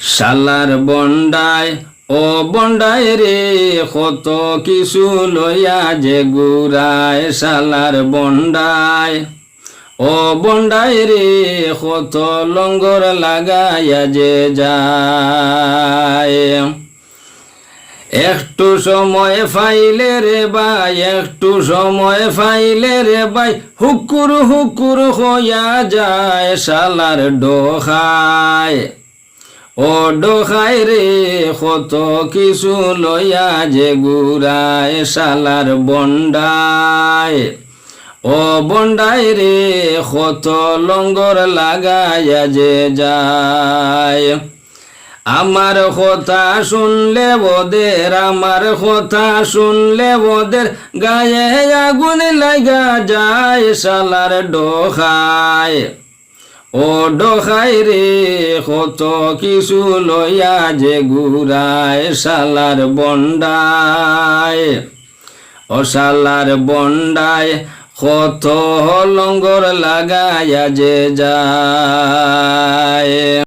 শালার বন্ডায়, ও বন্ডায় রে, কত কিছু লইয়া যে গুড়ায় শালার বন্ডায়। ও বন্ডায় রে, কত লঙ্গর লাগাইয়া যে যায়। একটু সময় ফাইলে রে ভাই, একটু সময় ফাইলে রে ভাই, হুকুর হুকুর হইয়া যায় শালার ডোখায় ও ডোখায় রে, কত কিছু লইয়া যে গুড়ায় শালার বন্ডায়। ও বন্ডায় রে, কত লঙ্গর লাগাইয়া যে যায়। আমার কথা শুনলে ওদের, আমার কথা শুনলে ওদের গায়ে আগুন লাগা যায় শালার ডোখায় ও ডোখাই রে, কত কিছু লইয়া যে গুড়ায় শালার বন্ডায়। ও শালার বন্ডায় কত লঙ্গর লাগাইয়া যে যায়।